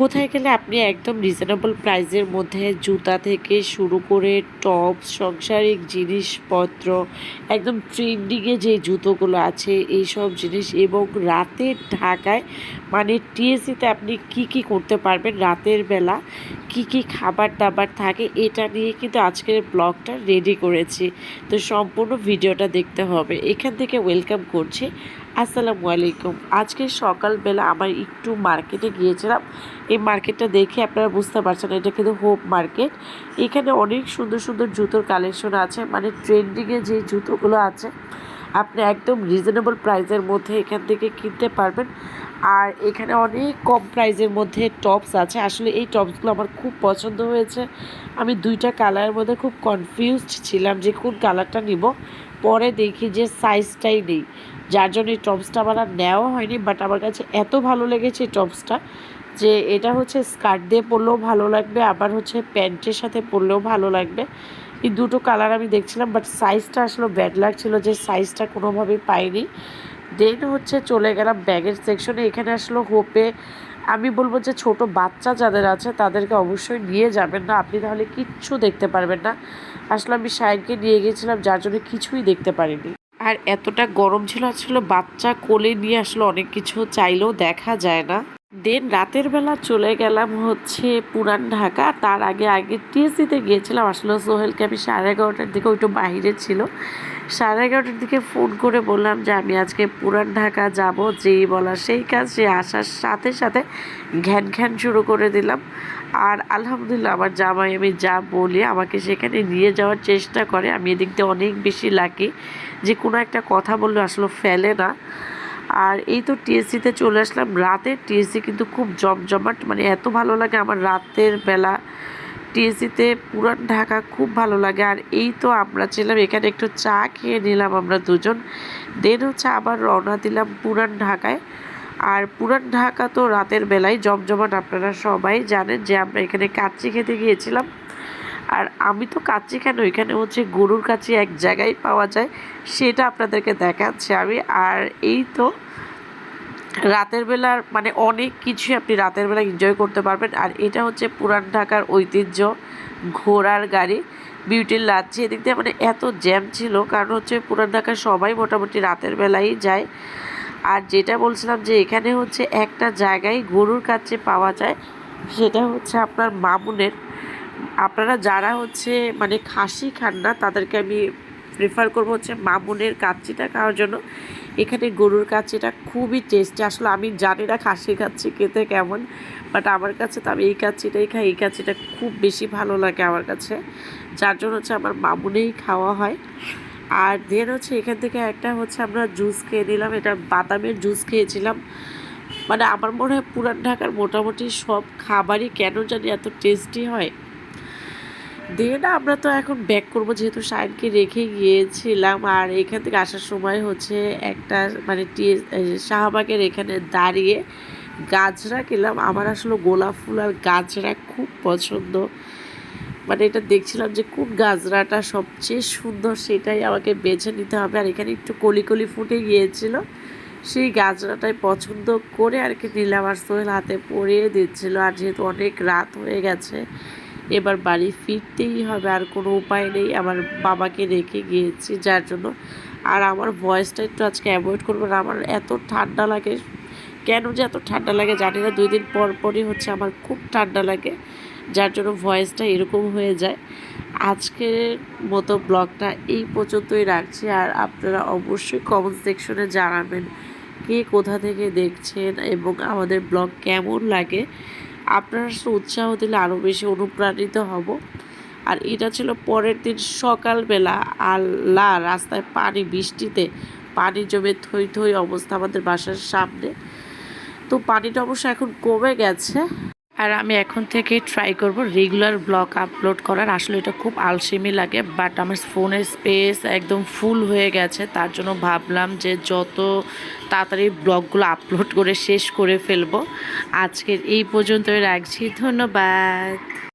কোথায় গেলে আপনি একদম রিজনেবল প্রাইসের মধ্যে জুতা থেকে শুরু করে টপ সংসারিক জিনিসপত্র, একদম ট্রেন্ডিংয়ে যে জুতোগুলো আছে, এইসব জিনিস এবং রাতের ঢাকায় মানে টিএসিতে আপনি কি কি করতে পারবেন? রাতের বেলা কি কি খাবার দাবার থাকে? এটা নিয়ে কিন্তু আজকের ব্লগটা রেডি করেছি। তো সম্পূর্ণ ভিডিওটা দেখতে হবে। এখান থেকে ওয়েলকাম করছি। আসসালামু আলাইকুম। আজকে সকালবেলা আমার একটু মার্কেটে গিয়েছিলাম। এই মার্কেটটা দেখে আপনারা বুঝতে পারছেন এটা কিন্তু হোপ মার্কেট। এখানে অনেক সুন্দর সুন্দর জুতোর কালেকশন আছে মানে ট্রেন্ডিংয়ে যে জুতোগুলো আছে, আপনি একদম রিজনেবল প্রাইসের মধ্যে এখান থেকে কিনতে পারবেন। আর এখানে অনেক কম প্রাইসের মধ্যে টপস আছে। আসলে এই টপসগুলো আমার খুব পছন্দ হয়েছে। আমি দুইটা কালারের মধ্যে খুব কনফিউজড ছিলাম যে কোন কালারটা নিব। পরে দেখি যে সাইজটাই নেই। যার জন্য এই টপসটা আমার আর নেওয়া হয়নি বাট আমার কাছে এত ভালো লেগেছে এই টপসটা যে এটা হচ্ছে স্কার্ট দিয়ে পরলেও ভালো লাগবে, আবার হচ্ছে প্যান্টের সাথে পরলেও ভালো লাগবে। এই দুটো কালার আমি দেখছিলাম বাট সাইজটা আসলে ব্যাড লাগছিল যে সাইজটা কোনোভাবেই পাইনি। দেন হচ্ছে চলে গেলাম ব্যাগের সেকশনে এখানে আসলো হোপে আমি বলব যে ছোট বাচ্চা যাদের আছে, তাদেরকে অবশ্যই নিয়ে যাবেন না। আপনি তাহলে কিচ্ছু দেখতে পারবেন না। আসলে আমি সাইনকে নিয়ে গেছিলাম যার জন্য কিছুই দেখতে পারিনি। আর এতটা গরম ছিল আসলে বাচ্চা কোলে নিয়ে আসলে, অনেক কিছু চাইলেও দেখা যায় না। দেন রাতের বেলা চলে গেলাম হচ্ছে পুরান ঢাকা। তার আগে আগে টিএসসিতে গিয়েছিলাম। আসলে সোহেলকে আমি সাড়ে এগারোটার দিকে ওইটু বাইরে ছিল। সাড়ে এগারোটার দিকে ফোন করে বললাম যে, আমি আজকে পুরান ঢাকা যাব। যেই বলা সেই কাজ। সে আসার সাথে সাথে ঘ্যান ঘ্যান শুরু করে দিলাম। আর আলহামদুলিল্লাহ, আমার জামাই আমি যা বলি আমাকে সেখানে নিয়ে যাওয়ার চেষ্টা করে। আমি এদিক দিয়ে অনেক বেশি লাকি যে, কোনো একটা কথা বললে আসলে ফেলে না। আর এই তো টিএসসিতে চলে আসলাম। রাতের টিএসসি কিন্তু খুব জমজমাট মানে এত ভালো লাগে আমার রাতের বেলা। টিএসসিতে পুরান ঢাকা খুব ভালো লাগে। আর এই তো আমরা ছিলাম, এখানে একটু চা খেয়ে নিলাম আমরা দুজন। দেন হচ্ছে আবার রওনা দিলাম পুরান ঢাকায়। আর পুরান ঢাকা তো রাতের বেলায় জমজমাট আপনারা সবাই জানেন যে আমরা এখানে কাচ্চি খেতে গিয়েছিলাম। আর আমি তো কাচ্চি কেন? এখানে হচ্ছে গরুর কাছে এক জায়গায় পাওয়া যায়, সেটা আপনাদেরকে দেখাচ্ছি আমি। আর এই তো রাতের বেলার মানে অনেক কিছুই আপনি রাতের বেলা এনজয় করতে পারবেন। আর এটা হচ্ছে পুরান ঢাকার ঐতিহ্য, ঘোড়ার গাড়ি, বিউটির লাচ্ছি। এদিক দিয়ে মানে এত জ্যাম ছিল, কারণ হচ্ছে পুরান ঢাকার সবাই মোটামুটি রাতের বেলাই যায়। আর যেটা বলছিলাম যে এখানে হচ্ছে একটা জায়গায় গরুর কাছে পাওয়া যায়, সেটা হচ্ছে আপনার মামুনের আপনারা যারা হচ্ছে মানে খাসি খান না, তাদেরকে আমি প্রেফার করব হচ্ছে মামুনের কাচ্চিটা খাওয়ার জন্য। এখানে গরুর কাচ্চিটা খুবই টেস্টি আসলে আমি জানি না খাসি কাচ্চি খেতে কেমন বাট আমার কাছে তো আমি এই কাচ্চিটাই খাই। এই কাচ্চিটা খুব বেশি ভালো লাগে আমার কাছে। যার জন্য হচ্ছে আমার মামুনেই খাওয়া হয়। আর দেন হচ্ছে এখান থেকে একটা হচ্ছে আমরা জুস খেয়ে নিলাম। এটা বাদামের জুস খেয়েছিলাম। মানে আমার মনে হয় পুরান ঢাকার মোটামুটি সব খাবারই কেন জানি এত টেস্টি হয়। দেন আমরা তো এখন ব্যাক করব, যেহেতু সাইনকে রেখে গিয়েছিলাম। আর এখান থেকে আসার সময় হচ্ছে একটা মানে শাহবাগের এখানে দাঁড়িয়ে গাছরা খেলাম। আমার আসলে গোলাপ ফুল আর গাছরা খুব পছন্দ। মানে এটা দেখছিলাম যে কোন গাজরাটা সবচেয়ে সুন্দর সেটাই আমাকে বেছে নিতে হবে। আর এখানে একটু কলি কলি ফুটে গিয়েছিল, সেই গাজরাটাই পছন্দ করে আর কি নিলাম। আর সোহেল হাতে পরিয়ে দিচ্ছিল। আর যেহেতু অনেক রাত হয়ে গেছে এবার বাড়ি ফিরতেই হবে, আর কোনো উপায় নেই। আমার বাবাকে রেখে গিয়েছি, যার জন্য। আর আমার ভয়েসটা একটু আজকে অ্যাভয়েড করব না। আমার এত ঠান্ডা লাগে। কেন যে এত ঠান্ডা লাগে জানি না। দুই দিন পর পরই হচ্ছে আমার খুব ঠান্ডা লাগে, যার জন্য ভয়েসটা এরকম হয়ে যায়। আজকের মতো ব্লগটা এই পর্যন্তই রাখছি। আর আপনারা অবশ্যই কমেন্ট সেকশনে জানাবেন কে কোথা থেকে দেখছেন এবং আমাদের ব্লগ কেমন লাগে। আপনারা উৎসাহ দিলে আরও বেশি অনুপ্রাণিত হব। আর এটা ছিল পরের দিন সকালবেলা আল্লাহ রাস্তায় পানি, বৃষ্টিতে পানি জমে থই থই অবস্থা আমাদের বাসার সামনে। তো পানিটা অবশ্য এখন কমে গেছে। আর আমি এখন থেকে ট্রাই করব রেগুলার ব্লগ আপলোড করার। আসলে এটা খুব আলসেমি লাগে বাট আমার ফোনের স্পেস একদম ফুল হয়ে গেছে। তার জন্য ভাবলাম যে যত তাড়াতাড়ি ব্লগগুলো আপলোড করে শেষ করে ফেলব। আজকের এই পর্যন্তই রাখছি, ধন্যবাদ।